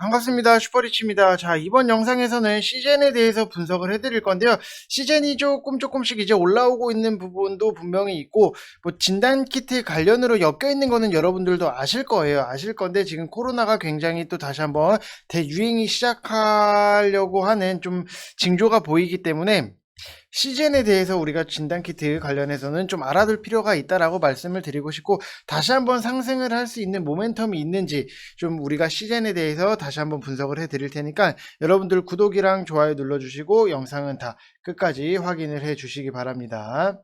반갑습니다. 슈퍼리치입니다. 자, 이번 영상에서는 시젠에 대해서 분석을 해드릴 건데요. 시젠이 조금 조금씩 이제 올라오고 있는 부분도 분명히 있고, 뭐 진단 키트 관련으로 엮여 있는 거는 여러분들도 아실 거예요. 아실 건데 지금 코로나가 굉장히 또 다시 한번 대유행이 시작하려고 하는 좀 징조가 보이기 때문에 시즌에 대해서 우리가 진단키트 관련해서는 좀 알아둘 필요가 있다라고 말씀을 드리고 싶고 다시 한번 상승을 할 수 있는 모멘텀이 있는지 좀 우리가 시즌에 대해서 다시 한번 분석을 해 드릴 테니까 여러분들 구독이랑 좋아요 눌러주시고 영상은 다 끝까지 확인을 해 주시기 바랍니다.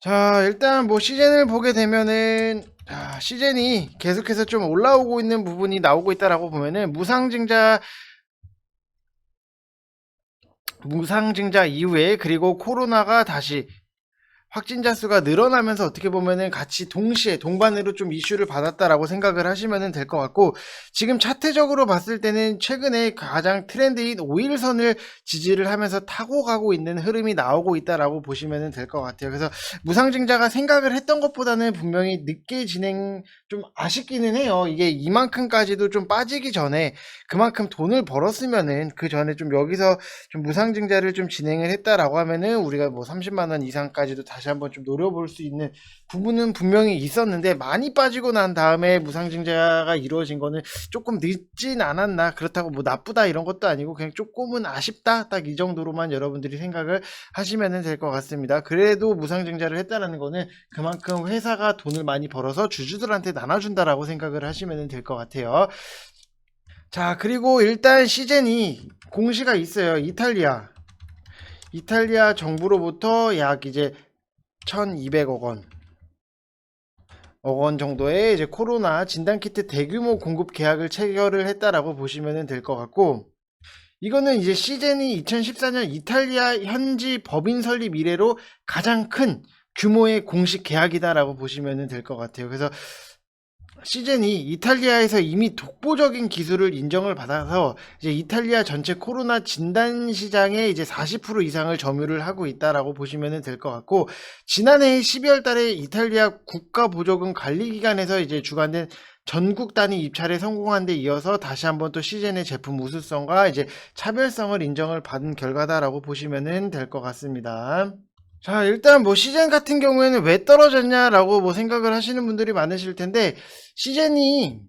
자 일단 뭐 시즌을 보게 되면은 자, 시즌이 계속해서 좀 올라오고 있는 부분이 나오고 있다라고 보면은 무상증자 무상증자 이후에 그리고 코로나가 다시 확진자 수가 늘어나면서 어떻게 보면은 같이 동시에 동반으로 좀 이슈를 받았다라고 생각을 하시면 될 것 같고 지금 차트적으로 봤을 때는 최근에 가장 트렌드인 5일선을 지지를 하면서 타고 가고 있는 흐름이 나오고 있다라고 보시면 될 것 같아요. 그래서 무상증자가 생각을 했던 것보다는 분명히 늦게 진행 좀 아쉽기는 해요. 이게 이만큼까지도 좀 빠지기 전에 그만큼 돈을 벌었으면은 그 전에 좀 여기서 좀 무상증자를 좀 진행을 했다라고 하면은 우리가 뭐 30만 원 이상까지도 다시 한번 좀 노려볼 수 있는 부분은 분명히 있었는데 많이 빠지고 난 다음에 무상증자가 이루어진 거는 조금 늦진 않았나 그렇다고 뭐 나쁘다 이런 것도 아니고 그냥 조금은 아쉽다 딱 이 정도로만 여러분들이 생각을 하시면 될 것 같습니다. 그래도 무상증자를 했다라는 거는 그만큼 회사가 돈을 많이 벌어서 주주들한테 나눠준다라고 생각을 하시면 될 것 같아요. 자, 그리고 일단 시즌이 공시가 있어요. 이탈리아. 이탈리아 정부로부터 약 이제 1200억 원. 억원 정도의 이제 코로나 진단키트 대규모 공급 계약을 체결을 했다라고 보시면 될 것 같고, 이거는 이제 시즌이 2014년 이탈리아 현지 법인 설립 이래로 가장 큰 규모의 공식 계약이다라고 보시면 될 것 같아요. 그래서 시즌이 이탈리아에서 이미 독보적인 기술을 인정을 받아서 이제 이탈리아 전체 코로나 진단 시장에 이제 40% 이상을 점유를 하고 있다라고 보시면 될 것 같고 지난해 12월 달에 이탈리아 국가 보조금 관리 기관에서 이제 주관된 전국 단위 입찰에 성공한 데 이어서 다시 한번 또 시즌의 제품 우수성과 이제 차별성을 인정을 받은 결과다라고 보시면 될 것 같습니다. 자, 일단 뭐 시즌 같은 경우에는 왜 떨어졌냐라고 뭐 생각을 하시는 분들이 많으실 텐데 시즌이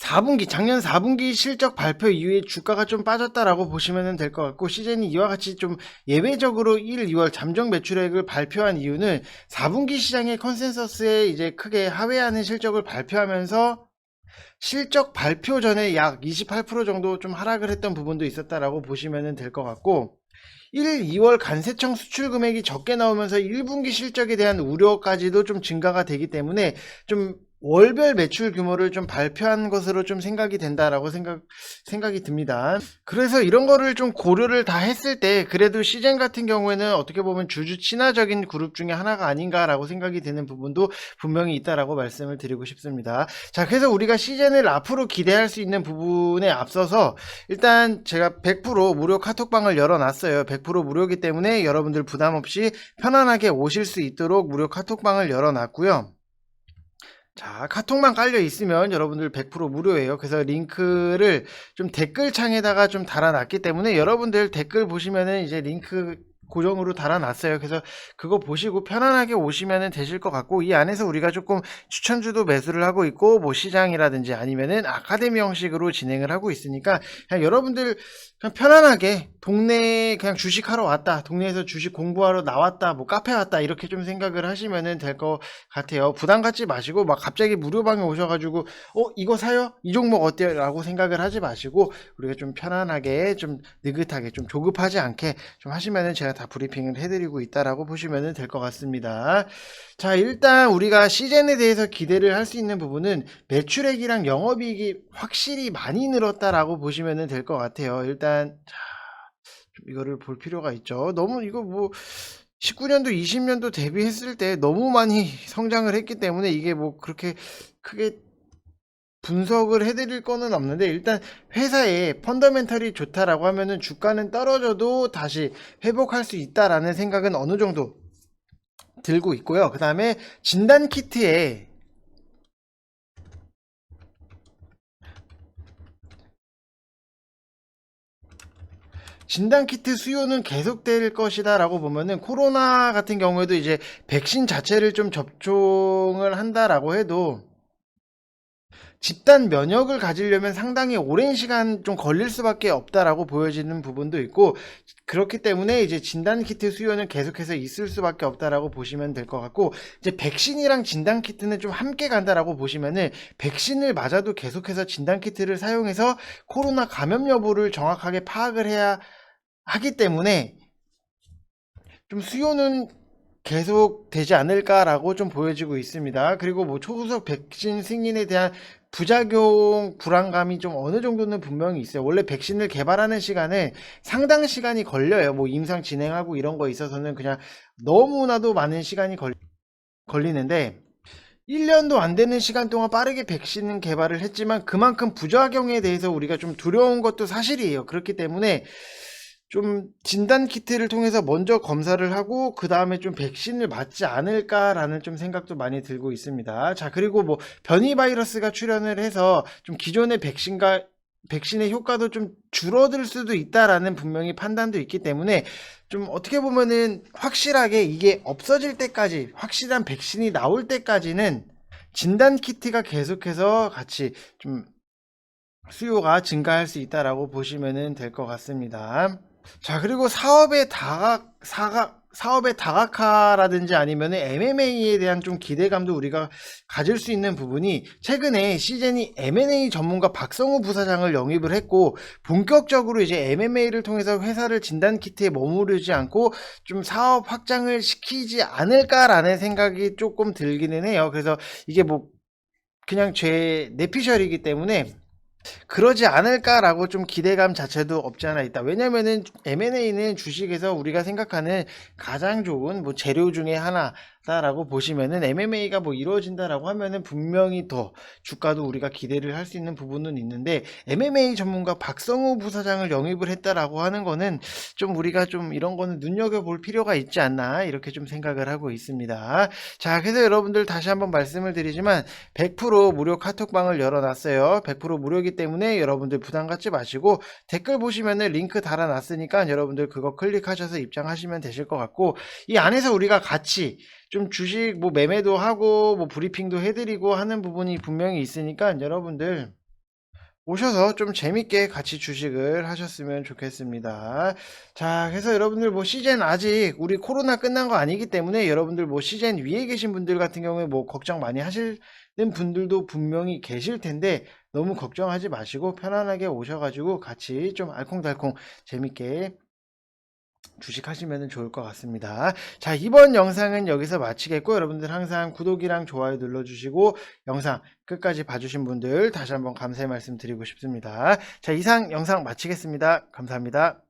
4분기 작년 4분기 실적 발표 이후에 주가가 좀 빠졌다라고 보시면 될 것 같고 시즌이 이와 같이 좀 예외적으로 1, 2월 잠정 매출액을 발표한 이유는 4분기 시장의 컨센서스에 이제 크게 하회하는 실적을 발표하면서 실적 발표 전에 약 28% 정도 좀 하락을 했던 부분도 있었다라고 보시면 될 것 같고 1, 2월 간세청 수출 금액이 적게 나오면서 1분기 실적에 대한 우려까지도 좀 증가가 되기 때문에 좀 월별 매출 규모를 좀 발표한 것으로 좀 생각이 된다라고 생각, 생각이 듭니다. 그래서 이런 거를 좀 고려를 다 했을 때 그래도 시젠 같은 경우에는 어떻게 보면 주주 친화적인 그룹 중에 하나가 아닌가라고 생각이 되는 부분도 분명히 있다라고 말씀을 드리고 싶습니다. 자, 그래서 우리가 시젠을 앞으로 기대할 수 있는 부분에 앞서서 일단 제가 100% 무료 카톡방을 열어놨어요. 100% 무료이기 때문에 여러분들 부담 없이 편안하게 오실 수 있도록 무료 카톡방을 열어놨고요. 자, 카톡만 깔려 있으면 여러분들 100% 무료예요. 그래서 링크를 좀 댓글창에다가 좀 달아놨기 때문에 여러분들 댓글 보시면은 이제 링크 고정으로 달아놨어요. 그래서 그거 보시고 편안하게 오시면 되실 것 같고 이 안에서 우리가 조금 추천주도 매수를 하고 있고 뭐 시장이라든지 아니면은 아카데미 형식으로 진행을 하고 있으니까 그냥 여러분들 그냥 편안하게 동네에 그냥 주식하러 왔다 동네에서 주식 공부하러 나왔다 뭐 카페 왔다 이렇게 좀 생각을 하시면 될것 같아요. 부담 갖지 마시고 막 갑자기 무료방에 오셔가지고 어 이거 사요? 이 종목 어때요? 라고 생각을 하지 마시고 우리가 좀 편안하게 좀 느긋하게 좀 조급하지 않게 좀 하시면은 제가 다 브리핑을 해드리고 있다라고 보시면 될 것 같습니다. 자, 일단 우리가 시즌에 대해서 기대를 할 수 있는 부분은 매출액이랑 영업이익이 확실히 많이 늘었다라고 보시면 될 것 같아요. 일단, 자, 좀 이거를 볼 필요가 있죠. 너무 이거 뭐, 19년도, 20년도 대비했을 때 너무 많이 성장을 했기 때문에 이게 뭐 그렇게 크게 분석을 해드릴 거는 없는데 일단 회사의 펀더멘털이 좋다라고 하면은 주가는 떨어져도 다시 회복할 수 있다라는 생각은 어느 정도 들고 있고요. 그 다음에 진단 키트에 진단 키트 수요는 계속될 것이다라고 보면은 코로나 같은 경우에도 이제 백신 자체를 좀 접종을 한다라고 해도 집단 면역을 가지려면 상당히 오랜 시간 좀 걸릴 수밖에 없다라고 보여지는 부분도 있고 그렇기 때문에 이제 진단 키트 수요는 계속해서 있을 수밖에 없다라고 보시면 될 것 같고 이제 백신이랑 진단 키트는 좀 함께 간다라고 보시면은 백신을 맞아도 계속해서 진단 키트를 사용해서 코로나 감염 여부를 정확하게 파악을 해야 하기 때문에 좀 수요는 계속 되지 않을까라고 좀 보여지고 있습니다. 그리고 뭐 초후속 백신 승인에 대한 부작용 불안감이 좀 어느 정도는 분명히 있어요. 원래 백신을 개발하는 시간은 상당 시간이 걸려요. 뭐 임상 진행하고 이런 거 있어서는 그냥 너무나도 많은 시간이 걸, 걸리는데 1년도 안 되는 시간 동안 빠르게 백신 개발을 했지만 그만큼 부작용에 대해서 우리가 좀 두려운 것도 사실이에요. 그렇기 때문에 좀 진단 키트를 통해서 먼저 검사를 하고 그 다음에 좀 백신을 맞지 않을까라는 좀 생각도 많이 들고 있습니다. 자 그리고 뭐 변이 바이러스가 출현을 해서 좀 기존의 백신과 백신의 효과도 좀 줄어들 수도 있다라는 분명히 판단도 있기 때문에 좀 어떻게 보면은 확실하게 이게 없어질 때까지 확실한 백신이 나올 때까지는 진단 키트가 계속해서 같이 좀 수요가 증가할 수 있다라고 보시면 될 것 같습니다. 자, 그리고 사업의 다각, 사각, 사업의 다각화라든지 아니면 MMA에 대한 좀 기대감도 우리가 가질 수 있는 부분이 최근에 시즌이 M&A 전문가 박성우 부사장을 영입을 했고 본격적으로 이제 MMA를 통해서 회사를 진단 키트에 머무르지 않고 좀 사업 확장을 시키지 않을까라는 생각이 조금 들기는 해요. 그래서 이게 뭐 그냥 제 내피셜이기 때문에 그러지 않을까라고 좀 기대감 자체도 없지 않아 있다. 왜냐면은 M&A는 주식에서 우리가 생각하는 가장 좋은 뭐 재료 중에 하나 다라고 보시면은 MMA가 뭐 이루어진다라고 하면은 분명히 더 주가도 우리가 기대를 할 수 있는 부분은 있는데 MMA 전문가 박성우 부사장을 영입을 했다라고 하는 거는 좀 우리가 좀 이런 거는 눈여겨 볼 필요가 있지 않나 이렇게 좀 생각을 하고 있습니다. 자, 그래서 여러분들 다시 한번 말씀을 드리지만 100% 무료 카톡방을 열어놨어요. 100% 무료이기 때문에 여러분들 부담 갖지 마시고 댓글 보시면은 링크 달아놨으니까 여러분들 그거 클릭하셔서 입장하시면 되실 것 같고 이 안에서 우리가 같이 좀 주식 뭐 매매도 하고 뭐 브리핑도 해드리고 하는 부분이 분명히 있으니까 여러분들 오셔서 좀 재밌게 같이 주식을 하셨으면 좋겠습니다. 자, 그래서 여러분들 뭐 시즌 아직 우리 코로나 끝난 거 아니기 때문에 여러분들 뭐 시즌 위에 계신 분들 같은 경우에 뭐 걱정 많이 하시는 분들도 분명히 계실 텐데 너무 걱정하지 마시고 편안하게 오셔가지고 같이 좀 알콩달콩 재밌게 주식하시면 좋을 것 같습니다. 자, 이번 영상은 여기서 마치겠고, 여러분들 항상 구독이랑 좋아요 눌러주시고, 영상 끝까지 봐주신 분들 다시 한번 감사의 말씀 드리고 싶습니다. 자, 이상 영상 마치겠습니다. 감사합니다.